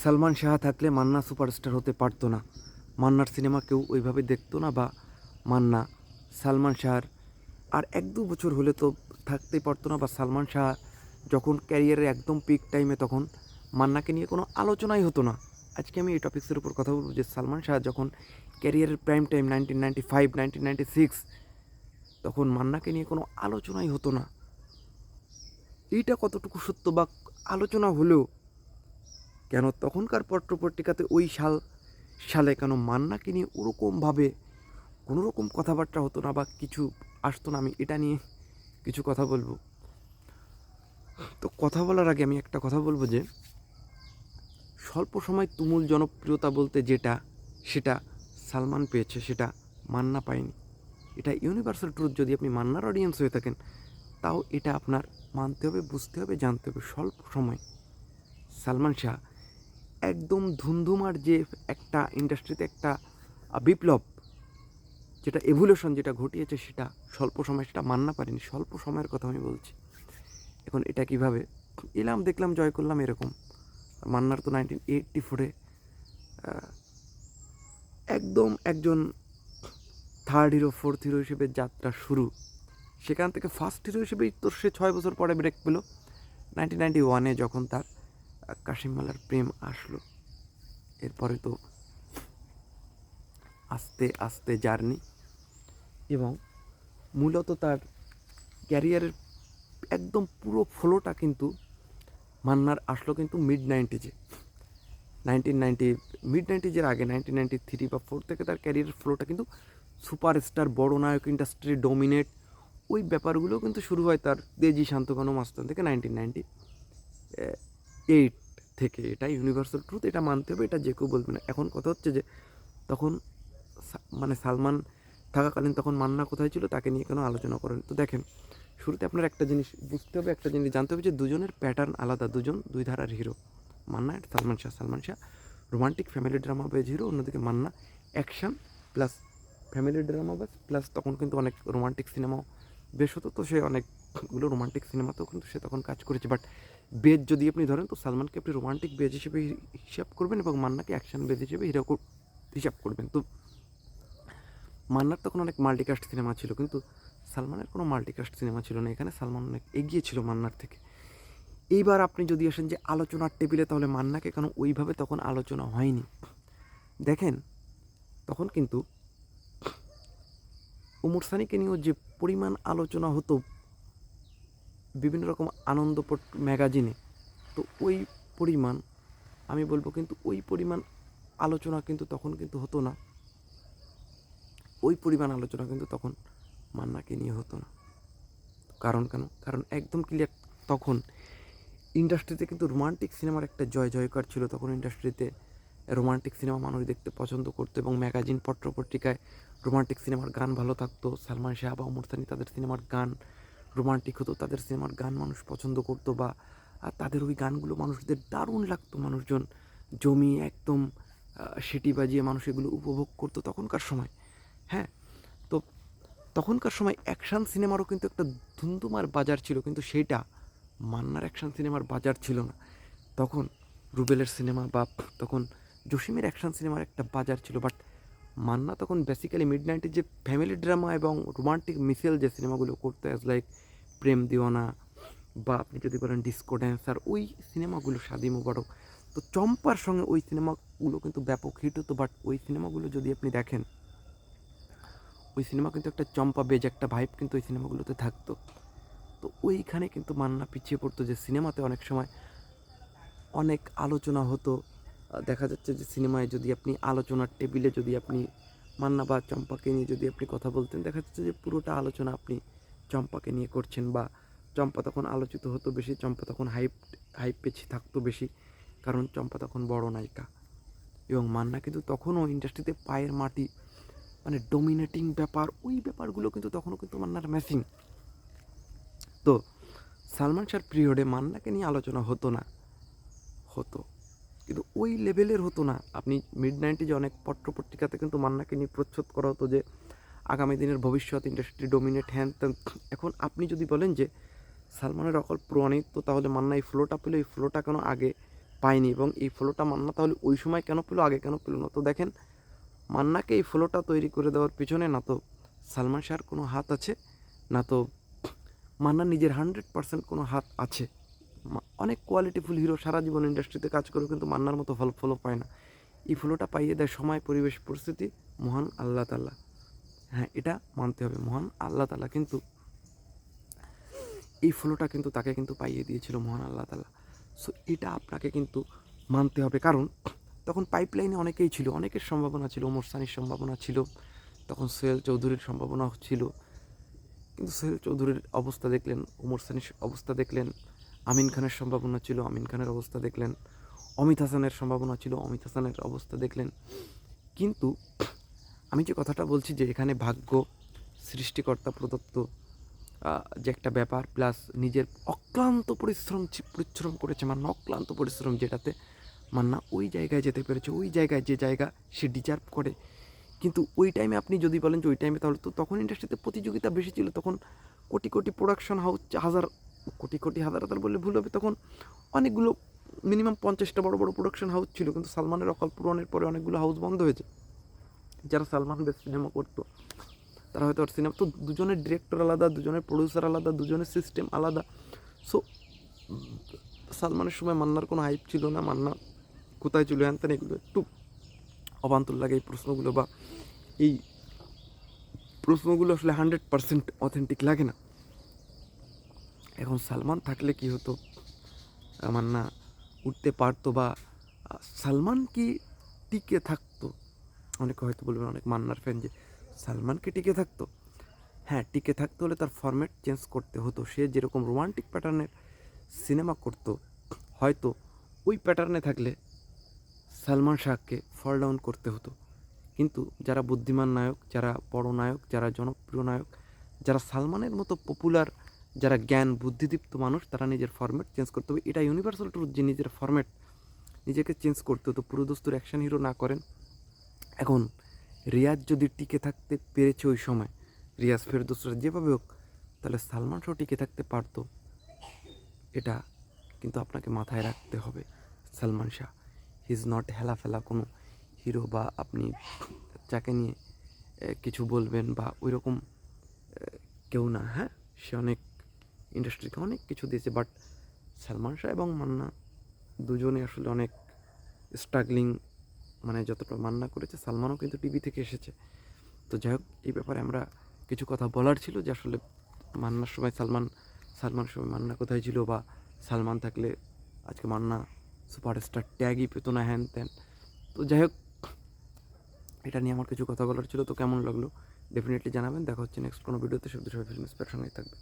সালমান শাহ থাকলে মান্না সুপারস্টার হতে পারতো না। মান্নার সিনেমা কেউ ওইভাবে দেখতো না বা মান্না, সালমান শাহর। আর এক দু বছর হলে তো থাকতেই পারতো না বা সালমান শাহ যখন ক্যারিয়ারের একদম পিক টাইমে তখন মান্নাকে নিয়ে কোনো আলোচনাই হতো না। আজকে আমি এই টপিক্সের উপর কথা বলব যে সালমান শাহ যখন ক্যারিয়ারের prime time nineteen ninety five nineteen ninety six তখন মান্নাকে নিয়ে কোনো আলোচনাই হতো না। এইটা কতটুকু সত্য বা আলোচনা হলেও কেন তখনকার পত্রপত্রিকাতে ওই সাল সালে কেন মান্নাকে নিয়ে ওরকমভাবে কোনো রকম কথাবার্তা হতো না বা কিছু আসতো না, আমি এটা নিয়ে কিছু কথা বলব। তো কথা বলার আগে আমি একটা কথা বলব যে, স্বল্প সময় তুমুল জনপ্রিয়তা বলতে যেটা, সেটা সালমান পেয়েছে, সেটা মান্না পায়নি। এটা ইউনিভার্সাল ট্রুথ যদি আপনি মান্নার অডিয়েন্স হয়ে থাকেন, তাও এটা আপনার মানতে হবে, বুঝতে হবে, জানতে হবে। স্বল্প সময় সালমান শাহ একদম ধুমধুমার যে একটা ইন্ডাস্ট্রিতে একটা বিপ্লব, যেটা এভুলেশন যেটা ঘটিয়েছে সেটা স্বল্প সময় সেটা মান্না পারেনি, স্বল্প সময়ের কথা আমি বলছি। এখন এটা কীভাবে? এলাম, দেখলাম, জয় করলাম এরকম। মান্নার তো নাইনটিন এইটটি ফোরে একদম একজন থার্ড হিরো ফোর্থ হিরো হিসেবে যাত্রা শুরু। সেখান থেকে ফার্স্ট হিরো হিসেবেই তো সে ছয় বছর পরে ব্রেক পেল। নাইনটিন নাইনটি ওয়ানে যখন তার আহ, কাশিম মালার প্রেম আসলো। এরপরে তো আস্তে আস্তে জার্নি এবং মূলত তার ক্যারিয়ারের একদম পুরো ফ্লোটা কিন্তু মান্নার আসলো কিন্তু মিড নাইনটিজে নাইনটিন নাইনটি মিড নাইনটিজের আগে নাইনটিন নাইনটি থ্রি বা ফোর থেকে তার ক্যারিয়ারের ফ্লোটা কিন্তু সুপারস্টার বড় নায়ক ইন্ডাস্ট্রি ডোমিনেট ওই ব্যাপারগুলো কিন্তু শুরু হয় তার দেজি শান্তকানু মাস্তান থেকে নাইনটিন নাইনটি এইট থেকে এটা ইউনিভার্সাল ট্রুথ এটা মানতে হবে, এটা যে কেউ বলবে না। এখন কথা হচ্ছে যে, তখন মানে সালমান থাকাকালীন তখন মান্না কোথায় ছিল তাকে নিয়ে কেন আলোচনা করেন। তো দেখেন, শুরুতে আপনার একটা জিনিস বুঝতে হবে, একটা জিনিস জানতে হবে যে দুজনের প্যাটার্ন আলাদা, দুজন দুই ধারার হিরো মান্না আর Salman Shah. Salman Shah romantic family drama base hero অন্যদিকে Manna action plus family drama base plus তখন কিন্তু অনেক রোমান্টিক সিনেমাও বেশ হতো, তো সে অনেকগুলো রোমান্টিক সিনেমাতেও কিন্তু সে তখন কাজ করেছে। বাট বেজ যদি আপনি ধরেন, তো সালমানকে আপনি রোমান্টিক বেজ হিসেবে হিসাব করবেন এবং মান্নাকে অ্যাকশন বেজ হিসেবে হিরো হিসাব করবেন। তো মান্নার তখন অনেক মাল্টিকাস্ট সিনেমা ছিল, কিন্তু সালমানের কোনো মাল্টিকাস্ট সিনেমা ছিল না। এখানে সালমান অনেক এগিয়ে ছিল মান্নার থেকে। এইবার আপনি যদি আসেন যে আলোচনার টেবিলে, তাহলে মান্নাকে কেন ওইভাবে তখন আলোচনা হয়নি? দেখেন, তখন কিন্তু ওমর সানিকে নিয়েও যে পরিমাণ আলোচনা হতো বিভিন্ন রকম আনন্দ ম্যাগাজিনে। তো ওই পরিমাণ, আমি বলব কিন্তু ওই পরিমাণ আলোচনা কিন্তু তখন কিন্তু হতো না। ওই পরিমাণ আলোচনা কিন্তু তখন মান্নাকে নিয়ে হতো না। কারণ কেন? কারণ একদম ক্লিয়ার তখন ইন্ডাস্ট্রিতে কিন্তু রোমান্টিক সিনেমার একটা জয় জয়কার ছিল। তখন ইন্ডাস্ট্রিতে রোমান্টিক সিনেমা মানুষ দেখতে পছন্দ করতো এবং ম্যাগাজিন পত্রপত্রিকায় রোমান্টিক সিনেমার গান ভালো থাকতো। সালমান শাহ বা ওমর সানি তাদের সিনেমার গান রোমান্টিক হতো, তাদের সিনেমার গান মানুষ পছন্দ করতো বা তাদের ওই গানগুলো মানুষদের দারুণ লাগতো। মানুষজন জমি একদম সেটি বাজিয়ে মানুষ এগুলো উপভোগ করতো তখনকার সময়। হ্যাঁ তো তখনকার সময় অ্যাকশান সিনেমারও কিন্তু একটা ধুমধুমার বাজার ছিল, কিন্তু সেইটা মান্নার অ্যাকশান সিনেমার বাজার ছিল না। তখন রুবেলের সিনেমা বা, তখন জসিমের অ্যাকশান সিনেমার একটা বাজার ছিল, বাট মান্না তখন বেসিক্যালি মিড নাইনটির যে ফ্যামিলি ড্রামা এবং রোমান্টিক মিসেল যে সিনেমাগুলো করতে অ্যাজ লাইক প্রেম দিওয়ানা বা আপনি যদি বলেন ডিস্কো ড্যান্সার ওই সিনেমাগুলো স্বাদী মুবারক। তো চম্পার সঙ্গে ওই সিনেমাগুলো কিন্তু ব্যাপক হিট হতো বাট ওই সিনেমাগুলো যদি আপনি দেখেন, ওই সিনেমা কিন্তু একটা চম্পা বেজ একটা ভাইব কিন্তু ওই সিনেমাগুলোতে থাকতো। তো ওইখানে কিন্তু মান্না পিছিয়ে পড়তো যে সিনেমাতে অনেক সময় অনেক আলোচনা হতো দেখা যাচ্ছে যে সিনেমায় যদি আপনি আলোচনার টেবিলে যদি আপনি মান্না বা চম্পাকে নিয়ে যদি আপনি কথা বলতেন, দেখা যাচ্ছে যে পুরোটা আলোচনা আপনি চম্পাকে নিয়ে করছেন বা চম্পা তখন আলোচিত হতো বেশি, চম্পা তখন হাইপ হাইপ পেছি থাকতো বেশি, কারণ চম্পা তখন বড় নায়িকা। এবং মান্না কিন্তু তখনও ইন্ডাস্ট্রিতে পায়ের মাটি মানে ডোমিনেটিং ব্যাপার, ওই ব্যাপারগুলো কিন্তু তখনও কিন্তু মান্নার ম্যাচিং তো সালমান শাহর পিরিয়ডে মান্নাকে নিয়ে আলোচনা হতো না, হতো। কিন্তু ওই লেভেলের হতো না। আপনি মিড নাইনটিজে অনেক পত্রপত্রিকাতে কিন্তু মান্নাকে নিয়ে প্রচ্ছদ করা হতো যে, আগামী দিনের ভবিষ্যৎ ইন্ডাস্ট্রি ডোমিনেট হ্যান। এখন আপনি যদি বলেন যে, সালমানের অকল প্রমাণিত তাহলে মান্না এই ফ্লোটা পেলে, এই ফ্লোটা কেন আগে পায়নি? এবং এই ফ্লোটা মান্না তাহলে ওই সময় কেন পেল, আগে কেন পেল না? তো দেখেন, মান্নাকে এই ফ্লোটা তৈরি করে দেওয়ার পিছনে না তো সালমান শাহর কোনো হাত আছে, না তো মান্না নিজের হান্ড্রেড পার্সেন্ট কোনো হাত আছে। অনেক কোয়ালিটিফুল হিরো সারা জীবন ইন্ডাস্ট্রিতে কাজ করে কিন্তু মান্নার মতো ফল ফলো পায় না। এই ফ্লোটা পাইয়ে দেয় সময়, পরিবেশ, পরিস্থিতি, মহান আল্লাহ তাল্লাহ হ্যাঁ এটা মানতে হবে, মহান আল্লাহ তাল্লাহ কিন্তু এই ফ্লোটা কিন্তু তাকে কিন্তু পাইয়ে দিয়েছিল মহান আল্লাহ তাল্লাহ সো এটা আপনাকে কিন্তু মানতে হবে। কারণ তখন পাইপলাইনে অনেকেই ছিল, অনেকের সম্ভাবনা ছিল, ওমর সানির সম্ভাবনা ছিল, তখন সোহেল চৌধুরীর সম্ভাবনা ছিল। কিন্তু সোহেল চৌধুরীর অবস্থা দেখলেন, ওমর সানির অবস্থা দেখলেন আমিন খানের সম্ভাবনা ছিল, আমিন খানের অবস্থা দেখলেন, অমিত হাসানের সম্ভাবনা ছিল, অমিত হাসানের অবস্থা দেখলেন। কিন্তু আমি যে কথাটা বলছি যে এখানে ভাগ্য, সৃষ্টিকর্তা প্রদত্ত যে একটা ব্যাপার, প্লাস নিজের অক্লান্ত পরিশ্রম পরিশ্রম করেছে মান্না অক্লান্ত পরিশ্রম যেটাতে মান্না ওই জায়গায় যেতে পেরেছে, ওই জায়গায় যে জায়গা সে ডিজার্ভ করে। কিন্তু ওই টাইমে আপনি যদি বলেন যে ওই টাইমে তাহলে তো তখন ইন্ডাস্ট্রিতে প্রতিযোগিতা বেশি ছিল, তখন কোটি কোটি প্রোডাকশন হাউস হাজার কোটি কোটি হাজার হাজার বললে ভুল হবে। তখন অনেকগুলো মিনিমাম পঞ্চাশটা বড় বড় প্রোডাকশন হাউস ছিল, কিন্তু সালমানের অকাল পূরণের পরে অনেকগুলো হাউস বন্ধ হয়েছে। যারা সালমান বেশ সিনেমা করতো, তারা হয়তো আর সিনেমা তো দুজনের ডিরেক্টর আলাদা, দুজনের প্রডিউসার আলাদা, দুজনের সিস্টেম আলাদা। সো সালমানের সময় মান্নার কোনো হাইপ ছিল না। মান্না কোথায় চলে আনতেন এগুলো একটু অবান্তর লাগে এই প্রশ্নগুলো বা এই প্রশ্নগুলো আসলে হান্ড্রেড পার্সেন্ট অথেন্টিক লাগে না। এখন সালমান থাকলে কি হতো? মান্না উঠতে পারতো বা, সালমান কি টিকে থাকতো? অনেকে হয়তো বলবেন, অনেক মান্নার ফ্যান যে, সালমান কি টিকে থাকতো? হ্যাঁ টিকে থাকতে হলে তার ফরম্যাট চেঞ্জ করতে হতো। সে যেরকম রোমান্টিক প্যাটার্নের সিনেমা করতো, হয়তো ওই প্যাটার্নে থাকলে সালমান শাহকে ফল ডাউন করতে হতো। কিন্তু যারা বুদ্ধিমান নায়ক, যারা বড় নায়ক, যারা জনপ্রিয় নায়ক, যারা সালমানের মতো পপুলার যারা জ্ঞান, বুদ্ধিদীপ্ত মানুষ, তারা নিজের ফরম্যাট চেঞ্জ করতে হবে। এটা ইউনিভার্সাল ট্রুথ যে নিজের ফরম্যাট নিজেকে চেঞ্জ করতে হতো পুরো দোস্তুর অ্যাকশন হিরো না করেন। এখন রিয়াজ যদি টিকে থাকতে পেরেছে ওই সময়, রিয়াজ ফেরদোসরা যেভাবে হোক, তাহলে সালমান শাহ টিকে থাকতে পারতো। এটা কিন্তু আপনাকে মাথায় রাখতে হবে, Salman Shah. He is not হেলাফেলা কোনো হিরো বা আপনি যাকে নিয়ে কিছু বলবেন বা ওই রকম কেউ না হ্যাঁ? সে অনেক ইন্ডাস্ট্রিকে অনেক কিছু দিয়েছে বাট সালমান শাহ এবং মান্না দুজনে আসলে অনেক স্ট্রাগলিং মানে যতটা মান্না করেছে, সালমানও কিন্তু টিভি থেকে এসেছে। তো যাই হোক, এই ব্যাপারে আমরা কিছু কথা বলার ছিল যে আসলে মান্নার সময় সালমান, সালমানের সময় মান্না কোথায় ছিল বা সালমান থাকলে আজকে মান্না সুপারস্টার ট্যাগই পেতো না হ্যান ত্যান তো যাই হোক, এটা নিয়ে আমার কিছু কথা বলার ছিল, তো কেমন লাগল? ডেফিনেটলি জানাবেন, দেখা হচ্ছে নেক্সট কোনো ভিডিওতে সব সবাই ফিল্ম সঙ্গেই থাকবে